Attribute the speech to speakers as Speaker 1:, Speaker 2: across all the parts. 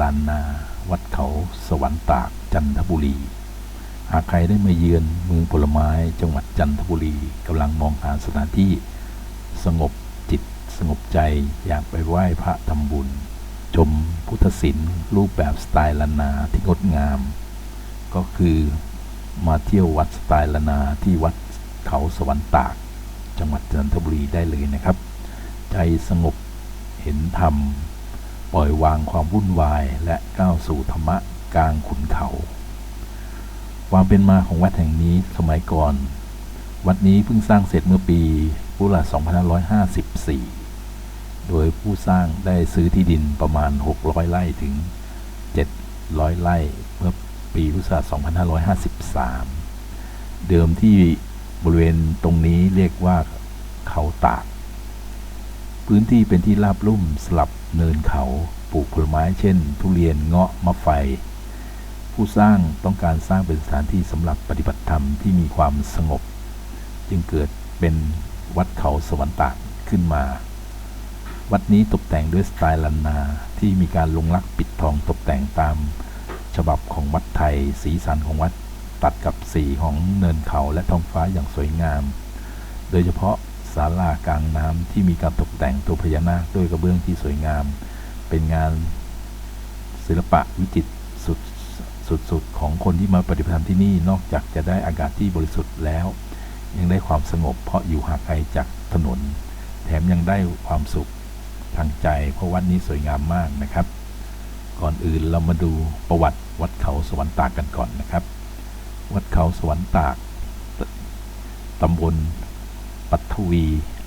Speaker 1: ลานนา วัดเขาสวรรค์ตากจันทบุรี หากใครได้มาเยือนเมืองผลไม้จังหวัดจันทบุรีกำลังมองหาสถานที่สงบจิตสงบใจอยากไปไหว้พระทำบุญ ชมพุทธศิลป์รูปแบบสไตล์ลานนาที่งดงาม ก็คือมาเที่ยววัดสไตล์ลานนาที่วัดเขาสวรรค์ตาก จังหวัดจันทบุรีได้เลยนะครับ ใจสงบเห็นธรรม ปล่อยวางความวุ่นวายและก้าวสู่ธรรมะกลางขุนเขา ความเป็นมาของวัดแห่งนี้สมัยก่อน วัดนี้เพิ่งสร้างเสร็จเมื่อปีพุทธศักราช2554 โดยผู้สร้างได้ซื้อที่ดินประมาณ 600 ไร่ถึง 700 ไร่เมื่อปีพุทธศักราช2553 เดิมที่บริเวณตรงนี้เรียกว่าเขาตาก พื้นที่เป็นที่ราบลุ่มสลับ เนินเขาปลูกผลไม้เช่น ทุเรียนเงาะมะไฟ ผู้สร้างต้องการสร้างเป็นสถานที่สำหรับปฏิบัติธรรมที่มีความสงบ จึงเกิดเป็นวัดเขาสวรรค์ตากขึ้นมา วัดนี้ตกแต่งด้วยสไตล์ลันนาที่มีการลงลักปิดทองตกแต่งตามฉบับของวัดไทย สีสันของวัดตัดกับสีของเนินเขาและท้องฟ้าอย่างสวยงาม โดยเฉพาะ ศาลากลางน้ำที่มีการตกแต่งตัวพญานาคด้วยกระเบื้องที่สวยงาม เป็นงานศิลปะวิจิตรสุดสุดๆของคนที่มาปฏิบัติธรรมที่นี่นอกจากจะได้อากาศที่บริสุทธิ์แล้ว ยังได้ความสงบเพราะอยู่ห่างไกลจากถนน แถมยังได้ความสุขทางใจ เพราะวัดนี้สวยงามมากนะครับ ก่อนอื่นเรามาดูประวัติวัดเขาสวรรค์ตากกันก่อนนะครับ วัดเขาสวรรค์ตากตำบล ปัทวี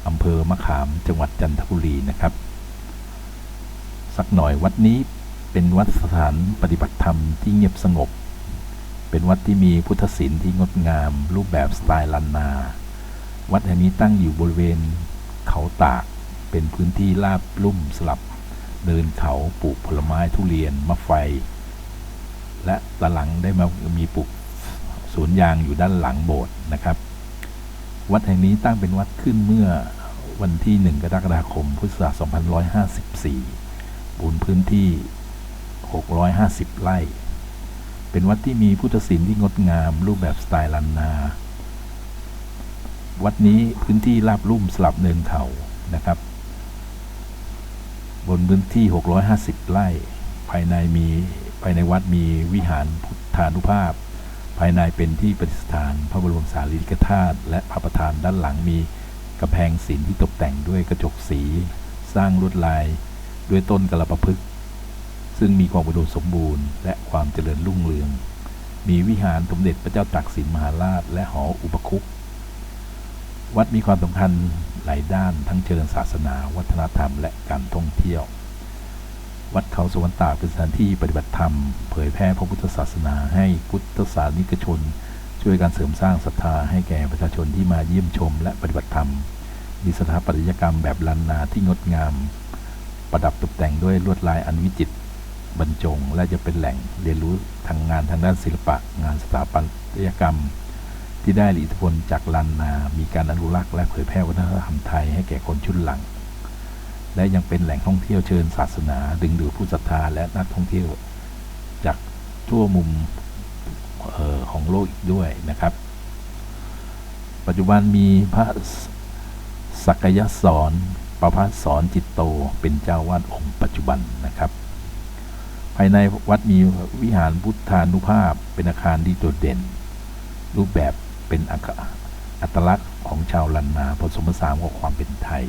Speaker 1: อำเภอมะขามจังหวัดจันทบุรีนะครับ สักหน่อยวัดนี้เป็นวัดสถานปฏิบัติธรรมที่เงียบสงบ เป็นวัดที่มีพุทธศิลป์ที่งดงาม รูปแบบสไตล์ลันนา วัดแห่งนี้ตั้งอยู่บริเวณเขาตาก เป็นพื้นที่ราบลุ่มสลับ เดินเขาปลูกผลไม้ทุเรียนมะไฟ และตะหลังได้มามีปลูกสวนยางอยู่ด้านหลังโบสถ์นะครับ วัดแห่งนี้ตั้งเป็นวัดขึ้นเมื่อวันที่ 1 กรกฎาคม พุทธศักราช2554บนพื้นที่ 650 ไร่ เป็นวัดที่มีพุทธศิลป์ที่งดงาม รูปแบบสไตล์ลันนา วัดนี้พื้นที่ราบลุ่มสลับเนินเขานะครับ บนพื้นที่ 650 ไร่ ภายในมีภายในวัดมีวิหารพุทธานุภาพ ภายในเป็นที่ประดิษฐาน พระบรมสารีริกธาตุและพระประธานด้านหลังมีกระแพงศิลที่ตกแต่งด้วยกระจกสี สร้างลวดลาย ด้วยต้นกระประพฤกซึ่งมีความอุดมสมบูรณ์ และความเจริญรุ่งเรือง มีวิหารสมเด็จพระเจ้าตากสินมหาราช และหออุปคุกวัดมีความสำคัญหลายด้านทั้งเชิงศาสนา วัฒนธรรมและการท่องเที่ยว วัดเขาสวรรค์ตากเป็นสถานที่ปฏิบัติธรรม เผยแพร่พระพุทธศาสนาให้พุทธศาสนิกชน ช่วยการเสริมสร้างศรัทธาให้แก่ประชาชนที่มาเยี่ยมชมและปฏิบัติธรรม มีสถาปัตยกรรมแบบล้านนาที่งดงาม ประดับตกแต่งด้วยลวดลายอันวิจิตรบรรจง และจะเป็นแหล่งเรียนรู้ทางงานทางด้านศิลปะ งานสถาปัตยกรรม ที่ได้อิทธิพลจากล้านนา มีการอนุรักษ์และเผยแพร่วัฒนธรรมไทยให้แก่คนชุดหลัง และยังเป็นแหล่งท่องเที่ยวเชิญศาสนา ดึงดูดผู้ศรัทธาและนักท่องเที่ยวจากทั่วมุมออของโลกอีกด้วยนะครับ ปัจจุบันมีพระสักยศรประพัฒสอนจิตโตเป็นเจ้าวาดองค์ปัจจุบันนะครับ ภายในวัดมีวิหารพุทธานุภาพเป็นอาคารที่โดดเด่น รูปแบบเป็นอัตลักษณ์ของชาวลันนาผสมผสานกับความเป็นไทย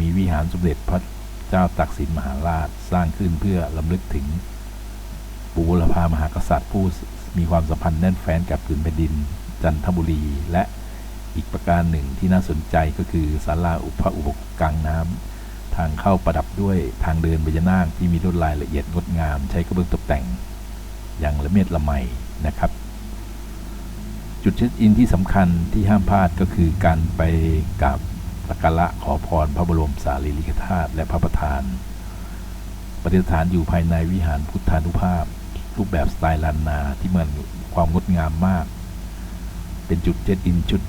Speaker 1: มีวิหารสมเด็จพระเจ้าตากสินมหาราชสร้างขึ้นเพื่อลำลึกถึงปูรพามหากษัตริย์ผู้มีความสัมพันธ์แน่นแฟ้นกับผืนแผ่นดินจันทบุรี และอีกประการหนึ่งที่น่าสนใจก็คือศาลาอุปอุปกลางน้ำทางเข้าประดับด้วยทางเดินพญานาคที่มีลวดลายละเอียดงดงาม ใช้กระเบื้องตกแต่ง อย่างละเมียดละไมนะครับ จุดเช็คอินที่สำคัญที่ห้ามพลาดก็คือการไปกราบ สักการะขอพรพระบรมสารีริกธาตุและพระประธานประดิษฐานอยู่ภายในวิหารพุทธานุภาพ รูปแบบสไตล์ลานนาที่มันความงดงามมาก เป็นจุดเช็คอินจุด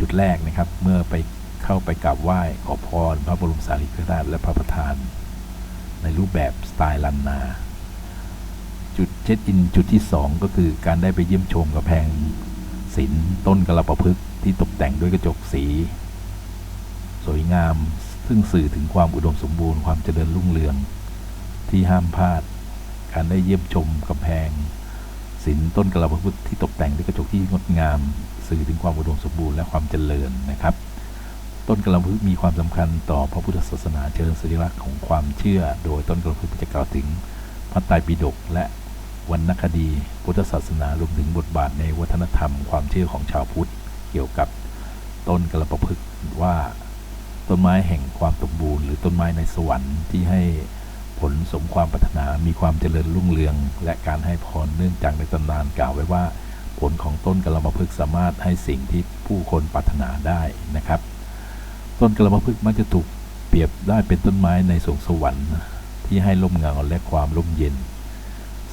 Speaker 1: จุดแรกนะครับ เมื่อไปเข้าไปกราบไหว้ขอพรพระบรมสารีริกธาตุและพระประธาน ในรูปแบบสไตล์ลันนา จุดเช็คอินจุดที่ 2 ก็คือการได้ไปเยี่ยมชมกระแพงศิลป์ต้นกระประพฤกษ์ที่ตกแต่งด้วยกระจกสี สวยงาม ซึ่งสื่อถึงความอุดมสมบูรณ์ความเจริญรุ่งเรือง ที่ห้ามพลาด การได้เยี่ยมชมกำแพงศิลป์ต้นกระประพฤกษ์ที่ตกแต่งด้วยกระจกที่งดงาม สื่อถึงความอุดมสมบูรณ์และความเจริญนะครับ ต้นกระพฤกษ์มีความสำคัญต่อพระพุทธศาสนาเชิงสัญลักษณ์ของความเชื่อ โดยต้นกระพฤกษ์จะกล่าวถึงพระไตรปิฎกและวรรณคดี พุทธศาสนารวมถึงบทบาทในวัฒนธรรม ความเชื่อของชาวพุทธเกี่ยวกับต้นกระประพฤกษ์ว่า ต้นไม้แห่งความสมบูรณ์หรือต้นไม้ในสวรรค์ที่ให้ผลสมความปรารถนา มีความเจริญรุ่งเรือง และการให้พรเนื่องจากในตำนานกล่าวไว้ว่า ผลของต้นกระประพฤกสามารถให้สิ่งที่ผู้คนปรารถนาได้นะครับ ต้นกระประพฤกมักจะถูกเปรียบได้เป็นต้นไม้ในสวงสวรรค์ที่ให้ร่มเงาและความร่มเย็น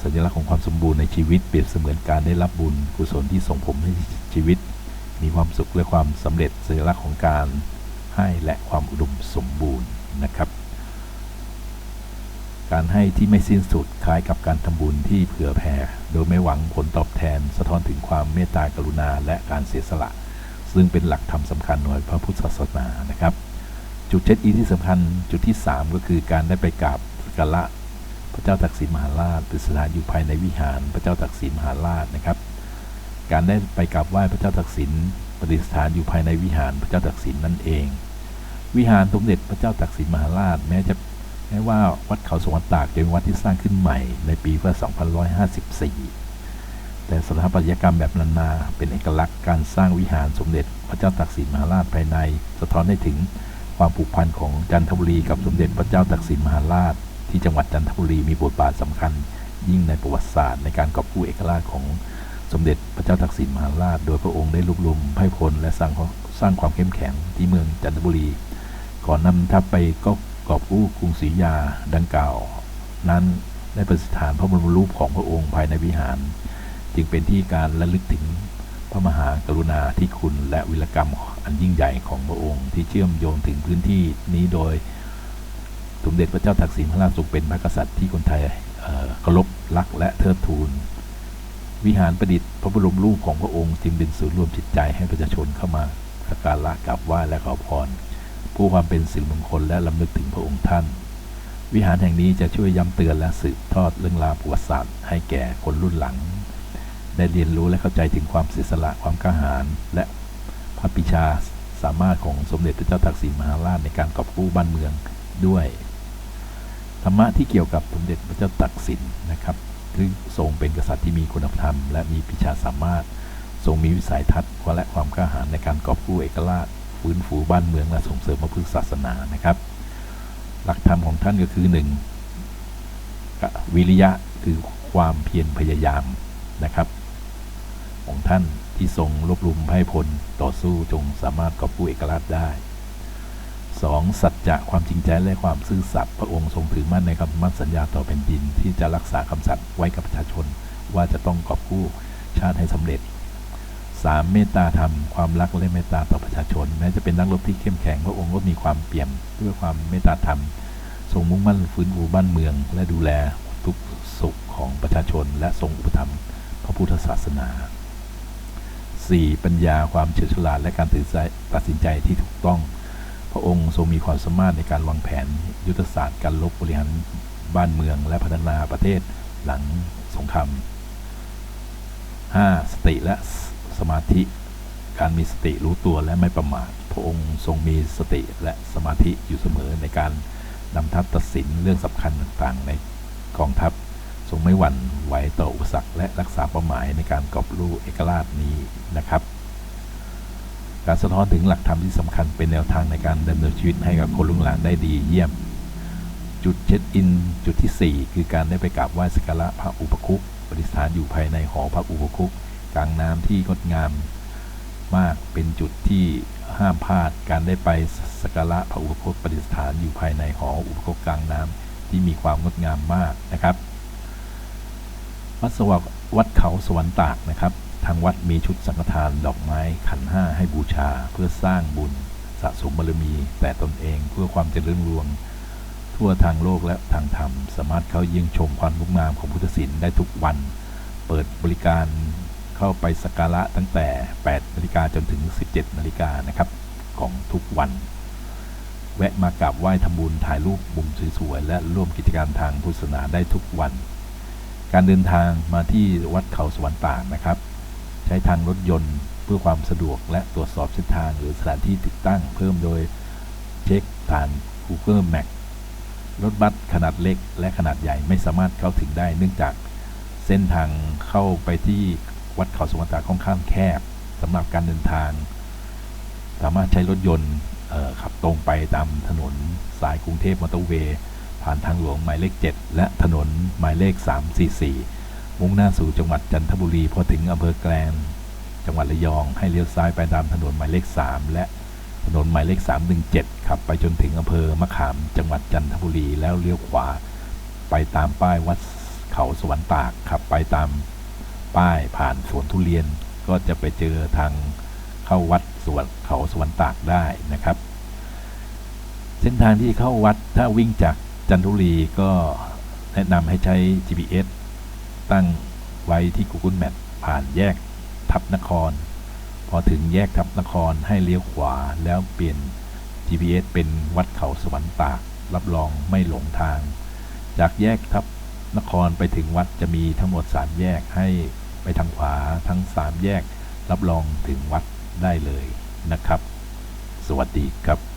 Speaker 1: สัญลักษณ์ของความสมบูรณ์ในชีวิตเปรียบเสมือนการได้รับบุญกุศลที่ส่งผมให้ชีวิต มีความสุขและความสำเร็จสัญลักษณ์ของการ ให้และความอุดมสมบูรณ์นะครับ การให้ที่ไม่สิ้นสุดคล้ายกับการทำบุญที่เผื่อแผ่โดยไม่หวังผลตอบแทนสะท้อนถึงความเมตตากรุณาและการเสียสละ ซึ่งเป็นหลักธรรมสำคัญในพระพุทธศาสนานะครับ จุดเช็คอินที่สำคัญจุดที่ 3 ก็คือการได้ไปกราบสักการะพระเจ้าตักสินมหาราชประดิษฐานอยู่ภายในวิหารพระเจ้าตักสินมหาราชนะครับ การได้ไปกราบไหว้พระเจ้าตักสินประดิษฐานอยู่ภายในวิหารพระเจ้าตักสินนั่นเอง วิหารสมเด็จพระเจ้าตักสินมหาราชแม้จะแม้ว่าวัดเขาสวรรค์ตากจะเป็นวัดที่สร้างขึ้นใหม่ในปีพศ2554 แต่สถาปัตยกรรมแบบนานาเป็นเอกลักษณ์การสร้างวิหารสมเด็จพระเจ้าตักสินมหาราชภายใน สะท้อนให้ถึงความผูกพันของจันทบุรีกับสมเด็จพระเจ้าตักสินมหาราช ที่จังหวัดจันทบุรีมีบทบาทสำคัญ ยิ่งในประวัติศาสตร์ในการกอบกู้เอกลักษณ์ของสมเด็จพระเจ้าตักสินมหาราช โดยพระองค์ได้รวบรวมไพร่พลและสร้างสร้างความเข้มแข็งที่เมืองจันทบุรี ก่อนนำทัพไปก็กอบกู้กรุงศรียาดังกล่าว นั้นได้ประสิทธานพระบรมรูปของพระองค์ภายในวิหาร จึงเป็นที่การระลึกถึงพระมหากรุณาธิคุณและวิรกรรมอันยิ่งใหญ่ของพระองค์ที่เชื่อมโยงถึงพื้นที่นี้โดย สมเด็จพระเจ้าตากสินพระราชทรงเป็นพระกษัตริย์ที่คนไทยเอ่อเคารพรักและเทิดทูน วิหารประดิษฐ์พระบรมรูปของพระองค์จึงเป็นศูนย์รวมจิตใจให้ประชาชนเข้ามาสักการะกราบไหว้และขอพร ผู้ความเป็นสิริมงคลและลำลึกถึงพระองค์ท่าน วิหารแห่งนี้จะช่วยย้ำเตือนและสืบทอดเรื่องราวประวัติศาสตร์ให้แก่คนรุ่นหลัง ได้เรียนรู้และเข้าใจถึงความเสียสละความกล้าหาญและพระปิชาสามารถของสมเด็จพระเจ้าตากสินมหาราชในการกอบกู้บ้านเมืองด้วย ธรรมะที่เกี่ยวกับสมเด็จพระเจ้าตากสินนะครับคือทรงเป็นกษัตริย์ที่มีคุณธรรม และมีปิชาสามารถ ทรงมีวิสัยทัศน์และความกล้าหาญในการกอบกู้เอกราช ฟื้นฟูบ้านเมืองและส่งเสริมพระพุทธศาสนานะครับ หลักธรรมของท่านก็คือหนึ่งวิริยะคือความเพียรพยายามนะครับ ของท่านที่ทรงรวบรวมให้พลต่อสู้จงสามารถกอบกู้เอกราชได้ 2. สัจจะความจริงใจและความซื่อสัตย์พระองค์ทรงถือมั่นในคำมั่นสัญญาต่อแผ่นดิน ที่จะรักษาคำสัตย์ไว้กับประชาชน ว่าจะต้องกอบกู้ชาติให้สำเร็จ 3. เมตตาธรรมความรักและเมตตาต่อประชาชนแม้จะเป็นนักรบที่เข้มแข็งพระองค์ก็มีความเปี่ยมด้วยความเมตตาธรรมทรงมุ่งมั่นฟื้นฟูบ้านเมือง และดูแลทุกสุขของประชาชน และทรงอุปถัมภ์พระพุทธศาสนา 4. ปัญญาความเฉลียวฉลาดและการตัดสินใจที่ถูกต้อง พระองค์ทรงมีความสามารถในการวางแผน ยุทธศาสตร์การลบบริหารบ้านเมือง และพัฒนาประเทศหลังสงคราม 5. สติและ สมาธิ การมีสติรู้ตัวและไม่ประมาทพระองค์ทรงมีสติและสมาธิอยู่เสมอในการนำทัพตัดสินเรื่องสำคัญต่างๆ ในกองทัพทรงไม่หวั่นไหวต่ออุปสรรคและรักษาเป้าหมายในการกอบกู้เอกราชนี้นะครับ การสะท้อนถึงหลักธรรมที่สำคัญเป็นแนวทางในการดำเนินชีวิตให้กับคนรุ่นหลังได้ดีเยี่ยม จุดเช็คอินจุดที่ 4 คือการได้ไปกราบไหว้สักการะพระอุปคุกประดิษฐานอยู่ภายในหอพระอุปคุก กลางน้ำที่งดงามมากเป็นจุดที่ห้ามพลาดการได้ไปสักการะพระอุปคุกประดิษฐานอยู่ภายในหออุปคุกกลางน้ำที่มีความงดงามมากนะครับวัดสวัสดวัดเขาสวรรค์ตากนะครับ ทางวัดมีชุดสังฆทานดอกไม้ขันห้าให้บูชาเพื่อสร้างบุญสะสมบารมี แต่ตนเองเพื่อความเจริญรวง ทั่วทางโลกและทางธรรม สามารถเข้าเยี่ยมชมความงดงามของพุทธศิลป์ได้ทุกวัน เปิดบริการ เข้าไปสักการะตั้งแต่ 8นาฬิกาจนถึง 17นาฬิกานะครับ ของทุกวัน แวะมากราบไหว้ทำบุญถ่ายรูปมุมสวยๆและร่วมกิจกรรมทางพุทธศาสนาได้ทุกวัน การเดินทางมาที่วัดเขาสวรรค์ตากนะครับ ใช้ทางรถยนต์เพื่อความสะดวกและตรวจสอบเส้นทางหรือสถานที่ติดตั้งเพิ่มโดยเช็คผ่าน Google Map รถบัสขนาดเล็กและขนาดใหญ่ไม่สามารถเข้าถึงได้ เนื่องจากเส้นทางเข้าไปที่ วัดเขาสวรรค์ตาค่อนข้างแคบสำหรับการเดินทาง สามารถใช้รถยนต์ขับตรงไปตามถนนสายกรุงเทพมอเตอร์เวย์ผ่านทางหลวงหมายเลข 7 และถนนหมายเลข 344 มุ่งหน้าสู่จังหวัดจันทบุรีพอถึงอำเภอแกลงจังหวัดระยองให้เลี้ยวซ้ายไปตามถนนหมายเลข 3 และถนนหมายเลข 317 ขับไปจนถึงอำเภอมะขาม จังหวัดจันทบุรีแล้วเลี้ยวขวา ไปตามป้ายวัดเขาสวรรค์ตากขับไปตาม ป้ายผ่านสวนทุเรียนก็จะไปเจอทางเข้าวัดสวนเขาสวรรค์ตากได้นะครับ เส้นทางที่เข้าวัดถ้าวิ่งจากจันทุรีก็แนะนำให้ใช้ GPS ตั้งไว้ที่ Google Map ผ่านแยกทับนคร พอถึงแยกทับนครให้เลี้ยวขวาแล้วเปลี่ยน GPS เป็นวัดเขาสวรรค์ตาก รับรองไม่หลงทาง จากแยกทับนครไปถึงวัดจะมีทั้งหมด 3 แยกให้ ไปทางขวาทั้งสามแยก รับรองถึงวัดได้เลยนะครับ สวัสดีครับ